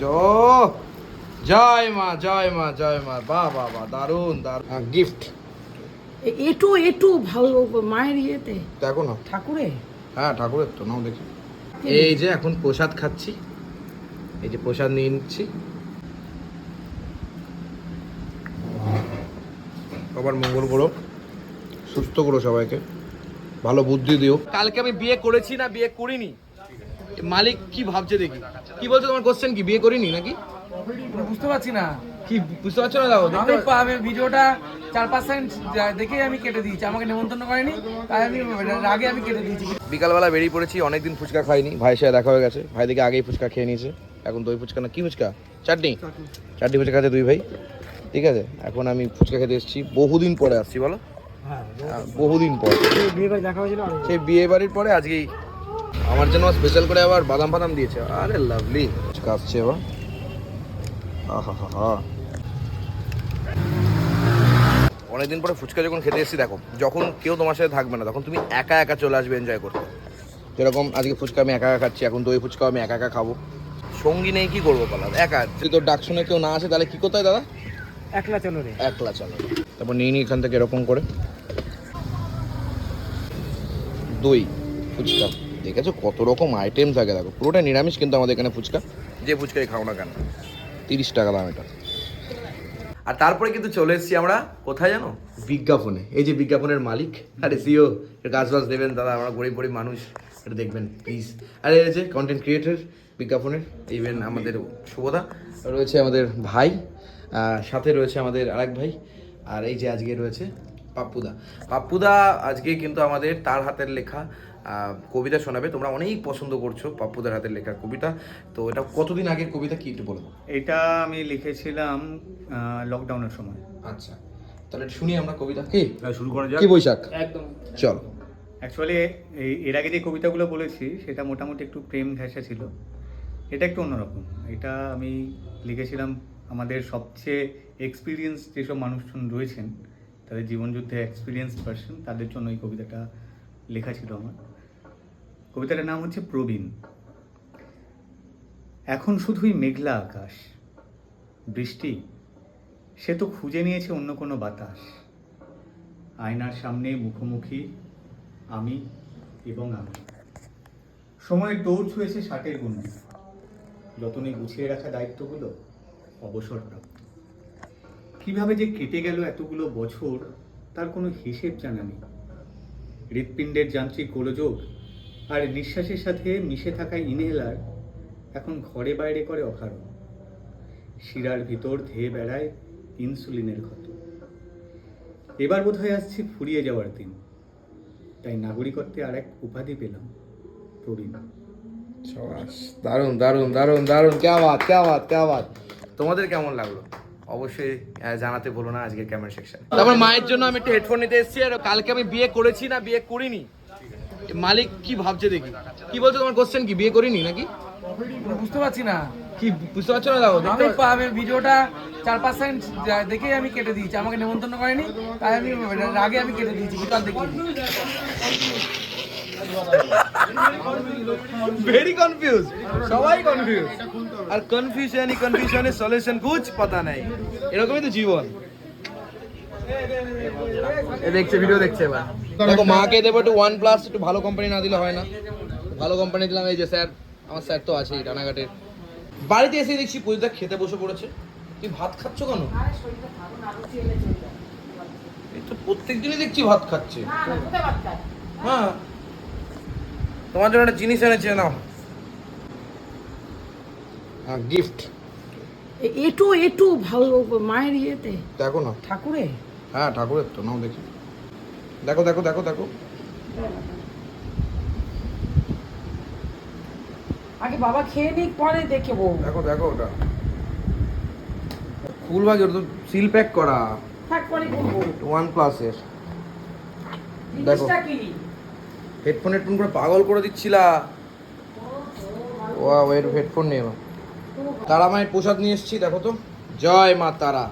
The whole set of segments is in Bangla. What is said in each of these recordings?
জ- জয় মা জয় মা জয় মা। বাহ বাহ বাহ দারুণ দারুণ। গিফট এ- এটু এটু ভালো মায়ের ইয়েতে। দেখো না ঠাকুরে? হ্যাঁ ঠাকুরের তো নাও দেখি। এই যে এখন প্রসাদ খাচ্ছি। এই যে প্রসাদ নিয়ে নিচ্ছি। সবার মঙ্গল করো। সুস্থ করো সবাইকে। ভালো বুদ্ধি দিও। কালকে আমি বিয়ে করেছি না বিয়ে করিনি। মালিক কি ভাবছে দেখি। কি বলছো তোমার কোশ্চেন কি? বিয়ে করিনি নাকি? বুঝতে পারছি না। কি বুঝতে পারছ না দাও আমি আমি ভিডিওটা চার পার্সেন্ট দেখেই আমি কেটে দিয়েছি। আমাকে নেমন্তন্ন করেনি তাই আমি আগে আমি কেটে দিয়েছি। বিকালবেলা বেরিয়ে পড়েছি অনেকদিন ফুচকা খাইনি। ভাইয়ের সাথে দেখা হয়ে গেছে। ভাই দিকে আগেই ফুচকা খেয়ে নিয়েছে। এখন দই ফুচকা না কি ফুচকা? চাটনি? চাটনি। ফুচকা খাচ্ছে দুই ভাই। ঠিক আছে? এখন আমি ফুচকা খেতে এসেছি। বহুদিন পরে আসছি বলো? হ্যাঁ বহুদিন পর। বিয়ে বাড়ি দেখা হয়েছিল সেই বিয়ে বাড়ির পরে আজকেই আমার জন্য স্পেশাল করে আবার বাদাম ফাদাম দিয়েছে। আরে লাভলি আসছে এবার। আহা হা অনেকদিন পরে ফুচকা যখন খেতে এসেছি দেখো যখন কেউ তোমার সাথে থাকবে না তখন তুমি একা একা চলে আসবে এনজয় করতে। যেরকম আজকে ফুচকা আমি একা একা খাচ্ছি এখন দই ফুচকা আমি একা একা খাব। সঙ্গী নেই কি করব পালা একা। যদি তোর ডাক শুনে কেউ না আসে তাহলে কি করতে হয় দাদা? একলা চলো রে। একলা চলো। তারপর নিয়ে নিই এখান থেকে এরকম করে। দই ফুচকা। দেখেছ? কত রকম আইটেম থাকে দেখো। পুরোটা নিরামিষ কিন্তু আমাদের এখানে ফুচকা। যে ফুচকাই খাও না কেন? তিরিশ টাকা দাম এটা। আর তারপরে কিন্তু চলে এসেছি আমরা কোথায় জানো? বিজ্ঞাপনে। এই যে বিজ্ঞাপনের মালিক আরে সিও কাজ বাজ দেবেন দাদা আমরা গরিব গরিব মানুষ এটা দেখবেন প্লিজ আরে এই যে কন্টেন্ট ক্রিয়েটর বিজ্ঞাপনের ইভেন আমাদের শুভদা রয়েছে আমাদের ভাই সাথে রয়েছে আমাদের আরেক ভাই আর এই যে আজকে রয়েছে পাপ্পুদা। পাপ্পুদা আজকে কিন্তু আমাদের তার হাতের লেখা আহ, কবিতা শোনাবে। তোমরা অনেক পছন্দ করছ পাপ্পুদার হাতের লেখা কবিতা। তো এটা কতদিন আগের কবিতা? কি একটু বলো। এটা আমি লিখেছিলাম লকডাউনের সময়। আচ্ছা। তাহলে শুনি আমরা কবিতা। কি? শুরু করা কি বৈশাখ? একদম। চল। অ্যাকচুয়ালি এর আগে যে কবিতাগুলো বলেছি সেটা মোটামুটি একটু প্রেম ঘেঁষা ছিল। এটা একটু অন্যরকম। এটা আমি লিখেছিলাম আমাদের সবচেয়ে এক্সপিরিয়েন্স যেসব মানুষজন রয়েছেন তাদের জীবনযুদ্ধে এক্সপিরিয়েন্স পার্সন তাদের জন্য এই কবিতাটা লেখা ছিল আমার। কবিতাটার নাম হচ্ছে প্রবীণ। এখন শুধুই মেঘলা আকাশ, বৃষ্টি, সে তো খুঁজে নিয়েছে অন্য কোনো বাতাস। আয়নার সামনে মুখোমুখি আমি এবং আমি। সময়ের দৌড় ছুঁয়েছে ষাটের গুণে। যতনে গুছিয়ে রাখা দায়িত্বগুলো, অবসরপ্রাপ্ত। কীভাবে যে কেটে গেল এতগুলো বছর, তার কোনো হিসেব জানা নেই। হৃৎপিণ্ডের যান্ত্রিক গোলযোগ আর নিঃশ্বাসের সাথে মিশে থাকা ইনহেলার এখন ঘরে বাইরে করে অকারণ। শিরার ভিতর ধেয়ে বেড়ায় ইনসুলিনের ক্ষত। এবার বোধহয় আসছে ফুরিয়ে যাওয়ার দিন। তাই নাগরিকত্বে আর এক উপাধি পেলাম, প্রবীণ। দারুণ দারুণ দারুণ দারুণ। কে বাত কে বাত কে বাত তোমাদের কেমন লাগল? অবশ্যই জানাতে বলো না আজকের ক্যামেরা সেকশন তারপর মায়ের জন্য আমি একটা হেডফোন নিতে এসেছি আর কালকে আমি বিয়ে করেছি না বিয়ে করিনি। মালিক কি ভাবছে দেখি। কি বলছো তোমার কোশ্চেন কি? বিয়ে করিনি নাকি? বুঝতে পারছি না। কি বুঝতে পারছ না দাও আমি আমি ভিডিওটা চার পার্সেন্ট দেখেই আমি কেটে দিয়েছি। আমাকে নেমন্তন্ন করেনি তাই আমি আগে আমি কেটে দিয়েছি বিকাল দেখে ভেরি কনফিউজ সবাই কনফিউজ আর কনফিউশন কনফিউশনের সলিউশন কুছ পাতা নাই। এরকমই তো জীবন। এ দেখছে ভিডিও দেখছে এবার। দেখো মাকে দেবো একটু ওয়ান প্লাস একটু ভালো কোম্পানি না দিলে হয় না। ভালো কোম্পানি দিলাম এই যে স্যার আমার স্যার তো আছেই রানাঘাটের বাড়িতে এসে দেখছি পুজোটা খেতে বসে পড়েছে। তুই ভাত খাচ্ছ কেন? এই তো প্রত্যেক দিনই দেখছি ভাত খাচ্ছে। হ্যাঁ। তোমার জন্য একটা জিনিস এনেছে নাও। গিফট এটু এটু ভালো মায়ের ইয়েতে। দেখো না। ঠাকুরে? হ্যাঁ ঠাকুরের তো নাও দেখি। দেখো দেখো দেখো দেখো। আগে বাবা খেয়ে নিক পরে দেখে বউ। দেখো দেখো ওটা। ভাগে ওটা তো সিল প্যাক করা। থাক পরে বলব। ওয়ান প্লাসের দেখো। হেডফোন হেডফোন করে পাগল করে দিচ্ছিলা। ওয়া এর হেডফোন নিয়ে। তারা মায়ের প্রসাদ নিয়ে এসেছি দেখো তো। জয় মা তারা।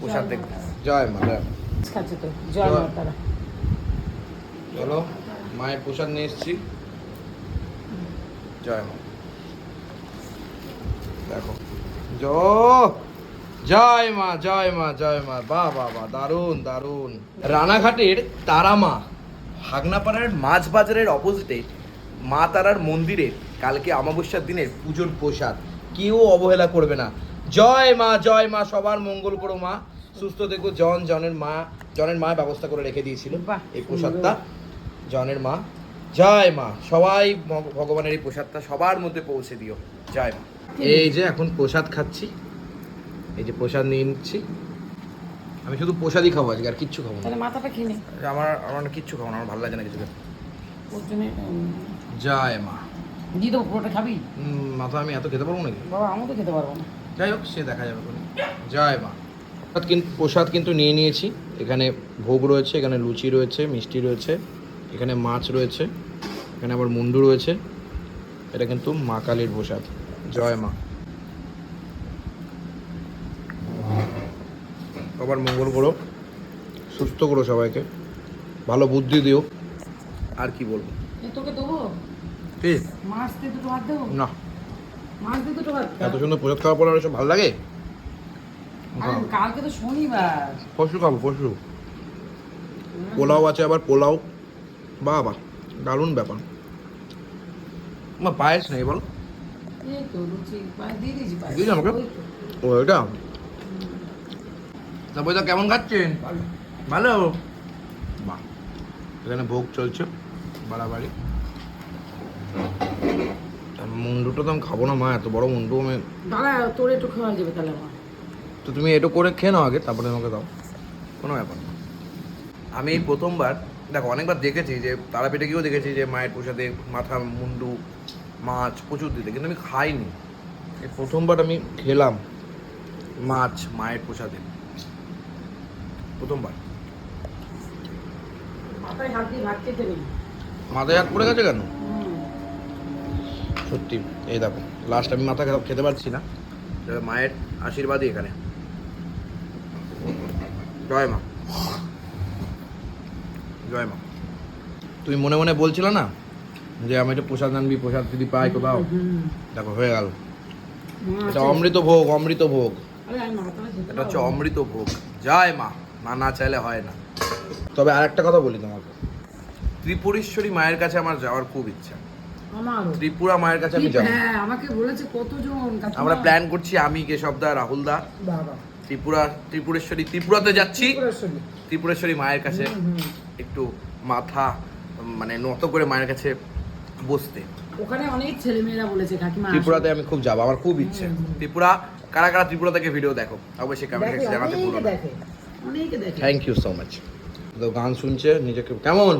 প্রসাদ দেখ জয় মা জয় মা। খাচ্ছে তো জয় মা তারা। চলো মায়ের প্রসাদ নিয়ে এসেছি। জয় মা। দেখো। জ জয় মা জয় মা জয় মা। বাহ বা বাহ দারুণ দারুণ। রানাঘাটের তারামা হাগনাপাড়ার মাছ বাজারের অপোজিটে মা তারার মন্দিরে কালকে অমাবস্যার দিনের পুজোর প্রসাদ। কেউ অবহেলা করবে না। জয় মা জয় মা সবার মঙ্গল করো মা। সুস্থ দেখো জন জনের মা জনের মা ব্যবস্থা করে রেখে দিয়েছিল এই প্রসাদটা। জনের মা জয় মা সবাই ভগবানের এই প্রসাদটা সবার মধ্যে পৌঁছে দিও। জয় মা। এই যে এখন প্রসাদ খাচ্ছি এই যে প্রসাদ নিয়ে নিচ্ছি। আমি শুধু প্রসাদই খাব আজকে আর কিচ্ছু খাব না। তাহলে মাথাটা খেয়ে আমার আমার কিচ্ছু খাব না আমার ভালো লাগে না কিছু। জয় মা। দিয়ে দেবো পুরোটা খাবি? মাথা আমি এত খেতে পারব নাকি? বাবা আমি তো খেতে পারব না। যাই হোক সে দেখা যাবে কোনো জয় মা। প্রসাদ কিন্তু প্রসাদ কিন্তু নিয়ে নিয়েছি। এখানে ভোগ রয়েছে এখানে লুচি রয়েছে মিষ্টি রয়েছে এখানে মাছ রয়েছে এখানে আবার মুন্ডু রয়েছে। এটা কিন্তু মা কালীর প্রসাদ। জয় মা। সবার মঙ্গল করো। সুস্থ করো সবাইকে। ভালো বুদ্ধি দিও। আর কি বলব? তোকে দেবো? ঠিক মাছ দিয়ে দুটো ভাত দেবো? না। মাছ দিয়ে দুটো ভাত এত সুন্দর প্রসাদ খাওয়ার পর এসব ভালো লাগে? কালকে তো শনিবার। পশু খাব পশু। পোলাও আছে আবার পোলাও। বাহ দারুণ ব্যাপার। মা পায়েস নেই বলো। দিয়ে আমাকে? ও এটা? তারপরে তো কেমন খাচ্ছেন? ভালো? বাহ। এখানে ভোগ চলছে বাড়াবাড়ি। মুন্ডুটা তো আমি খাব না মা এত বড় মুন্ডু আমি দাদা তোর একটু খাওয়া যাবে তাহলে আমার। তো তুমি এটো করে খেয়ে নাও আগে তারপরে আমাকে দাও। কোনো ব্যাপার না। আমি এই প্রথমবার দেখো অনেকবার দেখেছি যে তারাপীঠে গিয়েও দেখেছি যে মায়ের প্রসাদে মাথা মুন্ডু মাছ প্রচুর দিতে কিন্তু আমি খাইনি। এই প্রথমবার আমি খেলাম মাছ মায়ের প্রসাদে। প্রথমবার। মাথায় হাত পড়ে গেছে কেন? সত্যি, এই দেখো লাস্ট আমি মাথা খেতে পারছি না। মায়ের আশীর্বাদই এখানে। জয় মা। জয় মা। তুমি মনে মনে বলছিল না যে আমি একটু প্রসাদ আনবি, প্রসাদ যদি পাই কোথাও দেখো, হয়ে গেল। এটা অমৃত ভোগ অমৃত ভোগ। এটা হচ্ছে অমৃত ভোগ। জয় মা। মা না চাইলে হয় না। তবে আর একটা কথা বলি তোমাকে। ত্রিপুরেশ্বরী মায়ের কাছে আমার যাওয়ার খুব ইচ্ছা। আমারও। ত্রিপুরা মায়ের কাছে আমি যাব। হ্যাঁ আমাকে বলেছে কতজন আমরা প্ল্যান করছি আমি কেশবদা রাহুল দা বাবা। ত্রিপুরা ত্রিপুরেশ্বরী ত্রিপুরাতে যাচ্ছি। ত্রিপুরেশ্বরী। মায়ের কাছে। একটু মাথা মানে নত করে মায়ের কাছে বসতে। ওখানে অনেক ছেলে মেয়েরা বলেছে কাকিমা ত্রিপুরাতে আমি খুব যাব আমার খুব ইচ্ছে। ত্রিপুরা কারা কারা ত্রিপুরা থেকে ভিডিও দেখো? অবশ্যই কমেন্ট সেকশনে জানাতে ভুলো না। থ্যাংক ইউ সো মাচ তো গান শুনছে নিজেকে কেমন?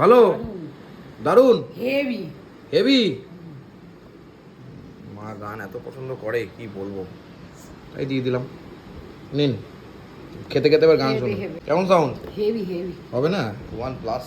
ভালো। দারুণ। হেভি হেভি মা গান এত পছন্দ করে কি বলব? তাই দিয়ে দিলাম। নিন। খেতে খেতে এবার গান শুনুন কেমন সাউন্ড হেভি হেভি হবে না? One plus